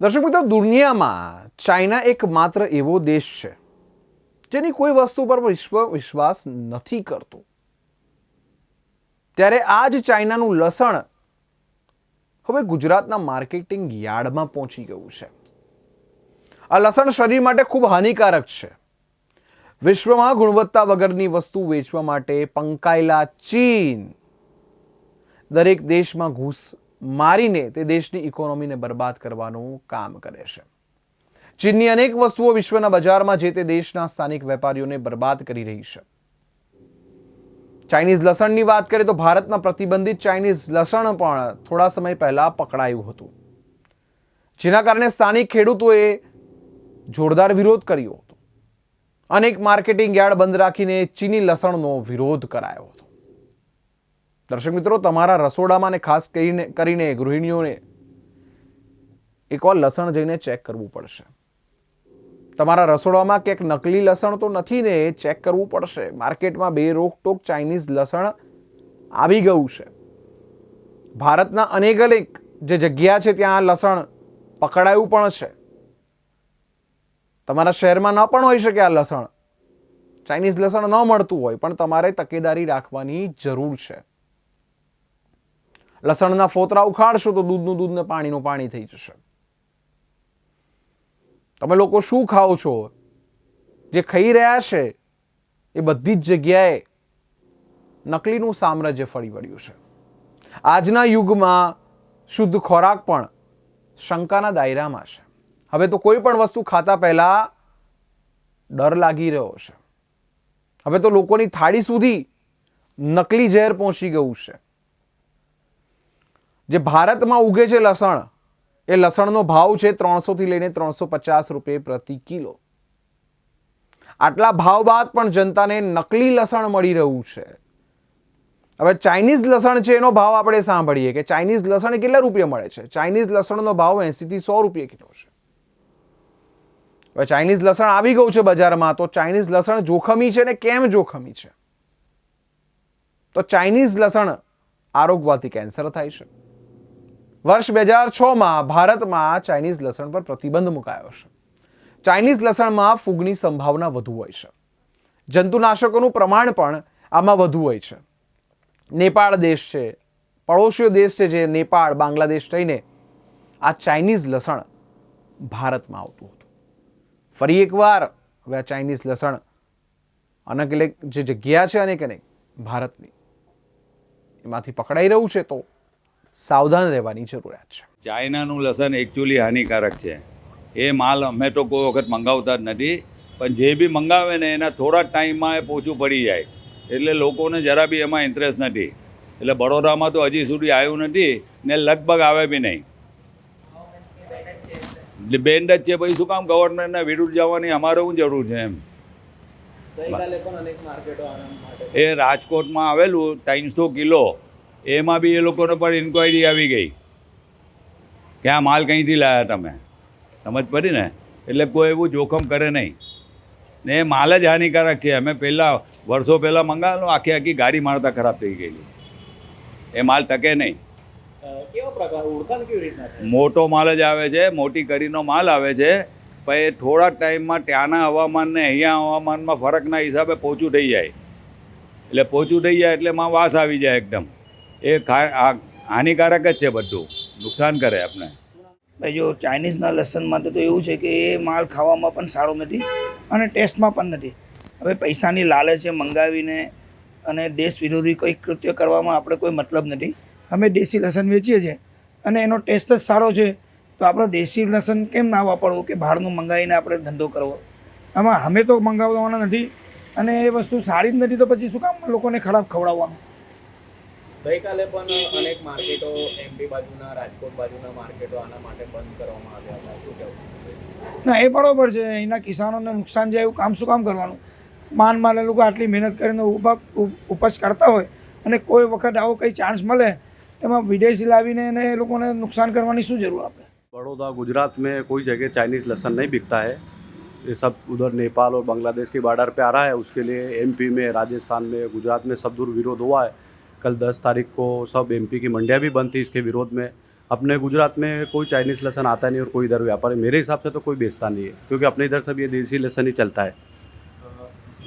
દર્શક મિત્રો, દુનિયામાં ચાઇના એકમાત્ર એવો દેશ છે જેની કોઈ વસ્તુ પર વિશ્વ વિશ્વાસ નથી કરતું. ત્યારે આ જ ચાઇનાનું લસણ હવે ગુજરાતના માર્કેટિંગ યાર્ડમાં પહોંચી ગયું છે. આ લસણ શરીર માટે ખૂબ હાનિકારક છે. વિશ્વમાં ગુણવત્તા વગરની વસ્તુ વેચવા માટે પંકાયેલા ચીન દરેક દેશમાં ઘૂસ મારીને તે દેશની ઇકોનોમીને બરબાદ કરવાનું કામ કરે છે. ચીનની અનેક વસ્તુઓ વિશ્વના બજારમાં જે તે દેશના સ્થાનિક વેપારીઓને બરબાદ કરી રહી છે. ચાઇનીઝ લસણની વાત કરીએ તો ભારતમાં પ્રતિબંધિત ચાઇનીઝ લસણ પણ થોડા સમય પહેલા પકડાયું હતું. જેના કારણે સ્થાનિક ખેડૂતોએ જોરદાર વિરોધ કર્યો હતો. અનેક માર્કેટિંગ યાર્ડ બંધ રાખીને ચીની લસણનો વિરોધ કરાયો દર્શક મિત્રો, તમારા રસોડામાં ને ખાસ કરીને કરીને ગૃહિણીઓને એકવાર લસણ જઈને ચેક કરવું પડશે. તમારા રસોડામાં ક્યાંક નકલી લસણ તો નથી ને, એ ચેક કરવું પડશે. માર્કેટમાં બે રોકટોક ચાઇનીઝ લસણ આવી ગયું છે. ભારતના અનેક અનેક જે જગ્યા છે, ત્યાં આ લસણ પકડાયું પણ છે. તમારા શહેરમાં ન પણ હોઈ શકે આ લસણ. ચાઇનીઝ લસણ ન મળતું હોય, પણ તમારે તકેદારી રાખવાની જરૂર છે. લસણના ફોતરા ઉખાડશો તો દૂધનું દૂધને પાણીનું પાણી થઈ જશે. તમે લોકો શું ખાઓ છો? જે ખાઈ રહ્યા છે, એ બધી જ જગ્યાએ નકલીનું સામ્રાજ્ય ફરી વળ્યું છે. આજના યુગમાં શુદ્ધ ખોરાક પણ શંકાના દાયરામાં છે. હવે તો કોઈ પણ વસ્તુ ખાતા પહેલાં ડર લાગી રહ્યો છે. હવે તો લોકોની થાળી સુધી નકલી ઝેર પહોંચી ગયું છે. જે ભારતમાં ઉગે છે લસણ, એ લસણનો ભાવ છે ત્રણસોથી લઈને ત્રણસો પચાસ રૂપિયા પ્રતિ કિલો. આટલા ભાવ બાદ પણ જનતાને નકલી લસણ મળી રહ્યું છે. હવે ચાઇનીઝ લસણ છે એનો ભાવ આપણે સાંભળીએ કે ચાઇનીઝ લસણ કેટલા રૂપિયા મળે છે? ચાઇનીઝ લસણનો ભાવ એંસીથી સો રૂપિયા કિલો છે. હવે ચાઇનીઝ લસણ આવી ગયું છે બજારમાં, તો ચાઇનીઝ લસણ જોખમી છે ને કેમ જોખમી છે? તો ચાઇનીઝ લસણ આરોગવાથી કેન્સર થાય છે. વર્ષ બે હજાર છમાં ભારતમાં ચાઇનીઝ લસણ પર પ્રતિબંધ મુકાયો છે. ચાઇનીઝ લસણમાં ફૂગની સંભાવના વધુ હોય છે. જંતુનાશકોનું પ્રમાણ પણ આમાં વધુ હોય છે. નેપાળ દેશ છે, પડોશીઓ દેશ છે જે નેપાળ, બાંગ્લાદેશ થઈને આ ચાઇનીઝ લસણ ભારતમાં આવતું હતું. ફરી એકવાર હવે આ ચાઇનીઝ લસણ અનેક જે જગ્યા છે અનેક અનેક ભારતની. એમાંથી પકડાઈ રહ્યું છે તો સાવધાન રહેવાની જરૂરિયાત છે. ચાઇનાનું લસણ એકચ્યુઅલી હાનિકારક છે. એ માલ અમે તો કોઈ વખત મંગાવતા જ નથી પણ જે બી મંગાવે ને એના થોડા ટાઈમમાં એ પોચું પડી જાય. એટલે લોકોને જરા બી એમાં ઇન્ટરેસ્ટ નથી. એટલે બરોડામાં તો હજી સુધી આવ્યું નથી ને લગભગ આવે બી નહીં. બેન્ડ જ છે પછી શું કામ ગવર્મેન્ટના વિરુદ્ધ જવાની અમારે શું જરૂર છે એમ? ગઈકાલે પણ અનેક માર્કેટો આના માટે એ રાજકોટમાં આવેલું ત્રણસો કિલો એમાં બી એ લોકોને પણ ઇન્ક્વાયરી આવી ગઈ કે આ માલ કંઈથી લાવ્યા તમે? સમજ પડી ને? એટલે કોઈ એવું જોખમ કરે નહીં. ને એ માલ જ હાનિકારક છે. અમે પહેલાં વર્ષો પહેલાં મંગાવેલો આખી આખી ગાડી મારતા ખરાબ થઈ ગયેલી. એ માલ ટકે નહીં. મોટો માલ જ આવે છે મોટી કરીનો માલ આવે છે પણ એ થોડા ટાઈમમાં ત્યાંના હવામાન ને અહીંયા હવામાનમાં ફરકના હિસાબે પોચું થઈ જાય. એટલે પોચું થઈ જાય એટલે માં વાસ આવી જાય એકદમ. એ હાનિકારક જ છે બધું. નુકસાન કરે આપણે ભાઈ, જો ચાઇનીઝના લસણમાં તો એવું છે કે એ માલ ખાવામાં પણ સારો નથી અને ટેસ્ટમાં પણ નથી. હવે પૈસાની લાલચે મંગાવીને અને દેશ વિરોધી કોઈ કૃત્ય કરવામાં આપણે કોઈ મતલબ નથી. અમે દેશી લસણ વેચીએ છીએ અને એનો ટેસ્ટ જ સારો છે. તો આપણે દેશી લસણ કેમ ના વાપરવું કે બહારનું મંગાવીને આપણે ધંધો કરવો? આમાં અમે તો મંગાવવાના નથી અને એ વસ્તુ સારી જ નથી તો પછી શું કામ લોકોને ખરાબ ખવડાવવાનું? ગઈકાલે પણ અનેક માર્કેટો એમપી બાજુના રાજકોટ બાજુના માર્કેટો આના માટે બંધ કરવામાં આવ્યા હતા શું કહેવું ના એ બરોબર છે અહીંના કિસાનોને નુકસાન જાય એવું કામ શું કામ કરવાનું માન માલ એ લોકો આટલી મહેનત કરીને ઉભા ઉપજ કરતા હોય અને કોઈ વખત આવો કંઈ ચાન્સ મળે એમાં વિદેશી લાવીને એને એ લોકોને નુકસાન કરવાની શું જરૂર આપણે बड़ौदा गुजरात में कोई जगह चाइनीज़ लहसन नहीं बिकता है ये सब उधर नेपाल और बांग्लादेश के बॉर्डर पे आ रहा है उसके लिए एमपी में राजस्थान में गुजरात में सब दूर विरोध हुआ है कल दस तारीख को सब एमपी की मंडियाँ भी बंद थी इसके विरोध में। अपने गुजरात में कोई चाइनीज़ लहसन आता नहीं और कोई इधर व्यापारी। मेरे हिसाब से तो कोई बेचता नहीं है क्योंकि अपने इधर सब ये देसी लहसन ही चलता है।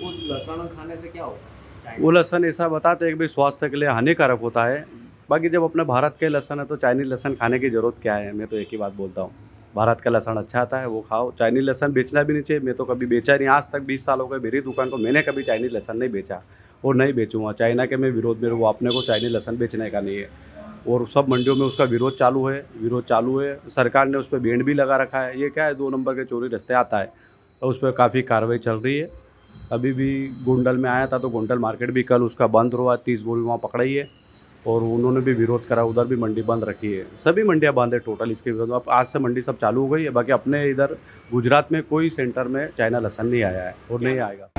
वो लहसुन खाने से क्या होता है? वो लहसन ऐसा बताते हैं कि भाई स्वास्थ्य के लिए हानिकारक होता है। बाकी जब अपने भारत के लहसन है तो चाइनीज़ लहसन खाने की ज़रूरत क्या है? मैं तो एक ही बात बोलता हूँ। भारत का लहसन अच्छा आता है वो खाओ। चाइनीज़ लहसन बेचना भी नहीं चाहिए। मैं तो कभी बेचा नहीं। आज तक बीस साल हो गए मेरी दुकान को मैंने कभी चाइनीज़ लहसन नहीं बेचा। और नहीं बेचूँगा। चाइना के मैं विरोध में वो अपने को चाइनीज़ लहसन बेचने का नहीं है? और सब मंडियों में उसका विरोध चालू है विरोध चालू है। सरकार ने उस पर बैंड भी लगा रखा है। ये क्या है दो नंबर के चोरी रस्ते आता है तो उस पर काफ़ी कार्रवाई चल रही है। अभी भी गोंडल में आया था तो गोंडल मार्केट भी कल उसका बंद हुआ तीस बोरी वहाँ पकड़ाई है और उन्होंने भी विरोध करा उधर भी मंडी बंद रखी है। सभी मंडियाँ बंद है टोटल इसके विरोध में। अब आज से मंडी सब चालू हो गई है बाकी अपने इधर गुजरात में कोई सेंटर में चाइना लहसन नहीं आया है और नहीं आएगा।